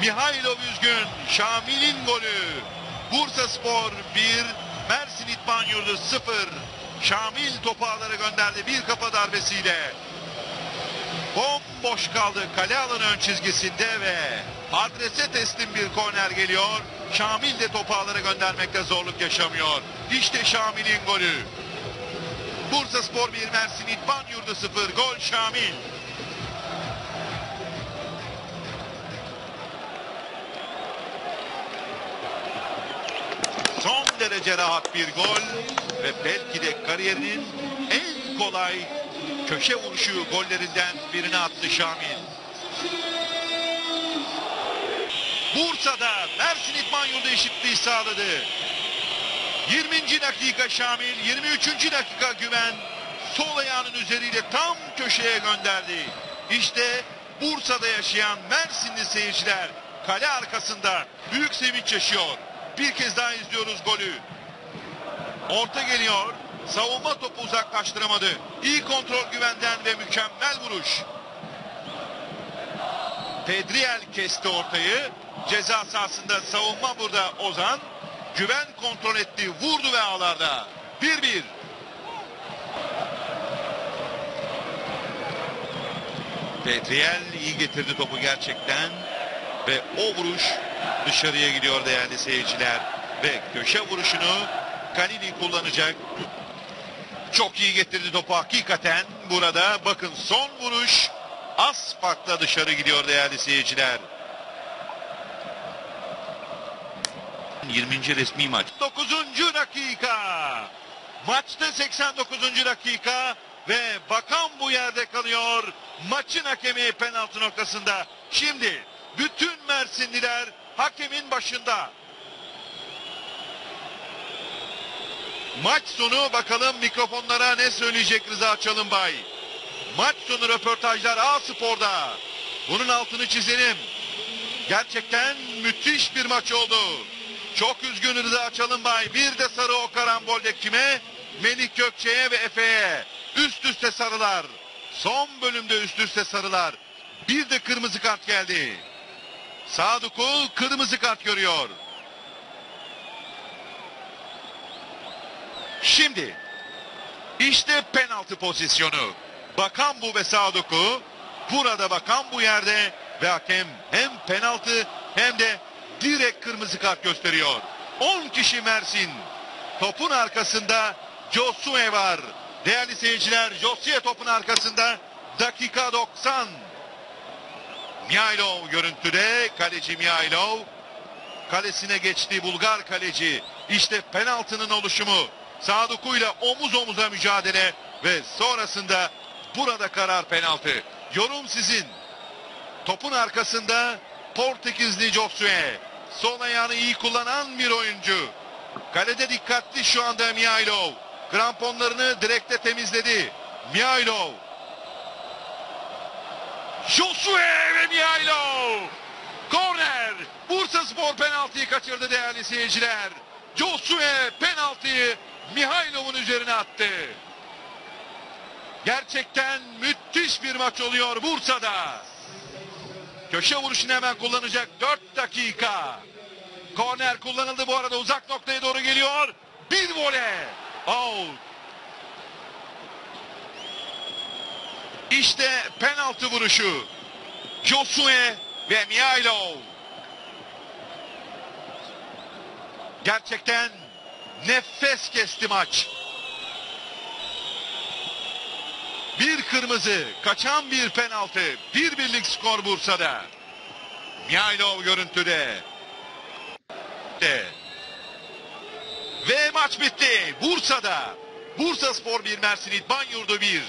Mihailov üzgün. Şamil'in golü. Bursa Spor 1, Mersin İtman Yurdu 0. Şamil topu ağlara gönderdi bir kafa darbesiyle. Bomboş kaldı kale alanı ön çizgisinde ve adrese teslim bir korner geliyor. Şamil de topu ağlara göndermekte zorluk yaşamıyor. İşte Şamil'in golü. Bursa Spor 1, Mersin İtman Yurdu 0. Gol Şamil. Derece rahat bir gol ve belki de kariyerinin en kolay köşe vuruşu gollerinden birini attı Şamil. Bursa'da Mersin İtman Yurdu eşitliği sağladı. 20. dakika Şamil, 23. dakika Güven sol ayağının üzeriyle tam köşeye gönderdi. İşte Bursa'da yaşayan Mersinli seyirciler kale arkasında büyük sevinç yaşıyor. Bir kez daha izliyoruz golü. Orta geliyor. Savunma topu uzaklaştıramadı. İyi kontrol güvenden ve mükemmel vuruş. Pedriel kesti ortayı. Ceza sahasında savunma burada Ozan. Güven kontrol etti. Vurdu ve ağlarda. 1-1. Pedriel iyi getirdi topu gerçekten. Ve o vuruş dışarıya gidiyor değerli seyirciler. Ve köşe vuruşunu Kalini kullanacak. Çok iyi getirdi topu hakikaten. Burada bakın son vuruş az farkla dışarı gidiyor değerli seyirciler. 20. resmi maç. 9. dakika. Maçta 89. dakika ve bakan bu yerde kalıyor. Maçın hakemi penaltı noktasında. Şimdi bütün Mersinliler hakemin başında. Maç sonu bakalım mikrofonlara ne söyleyecek Rıza Çalınbay. Maç sonu röportajlar A Spor'da. Bunun altını çizelim. Gerçekten müthiş bir maç oldu. Çok üzgün Rıza Çalınbay. Bir de sarı o karambolde kime? Melik Gökçe'ye ve Efe'ye. Üst üste sarılar. Son bölümde üst üste sarılar. Bir de kırmızı kart geldi. Sadıkul kırmızı kart görüyor. Şimdi işte penaltı pozisyonu. Bakan bu ve Sadık'u. Burada bakan bu yerde ve hakem hem penaltı hem de direkt kırmızı kart gösteriyor. 10 kişi Mersin. Topun arkasında Josue var. Değerli seyirciler Josue topun arkasında dakika 90. Mihailov görüntüde kaleci Mihailov kalesine geçti Bulgar kaleci. İşte penaltının oluşumu. Saduku ile omuz omuza mücadele ve sonrasında burada karar penaltı. Yorum sizin. Topun arkasında Portekizli Josue. Sol ayağını iyi kullanan bir oyuncu. Kalede dikkatli şu anda Mihailov. Kramponlarını direkte temizledi. Mihailov. Josue ve Mihailov. Korner. Bursa Spor penaltıyı kaçırdı değerli seyirciler. Josue penaltıyı Mihailov'un üzerine attı. Gerçekten müthiş bir maç oluyor Bursa'da. Köşe vuruşunu hemen kullanacak 4 dakika. Korner kullanıldı bu arada uzak noktaya doğru geliyor. Bir voley. Out. İşte penaltı vuruşu. Josue ve Mihailov. Gerçekten nefes kesti maç. Bir kırmızı, kaçan bir penaltı. Bir birlik skor Bursa'da. Mihailov görüntüde. De. Ve maç bitti. Bursa'da. Bursa Spor 1, Mersin İdman Yurdu 1.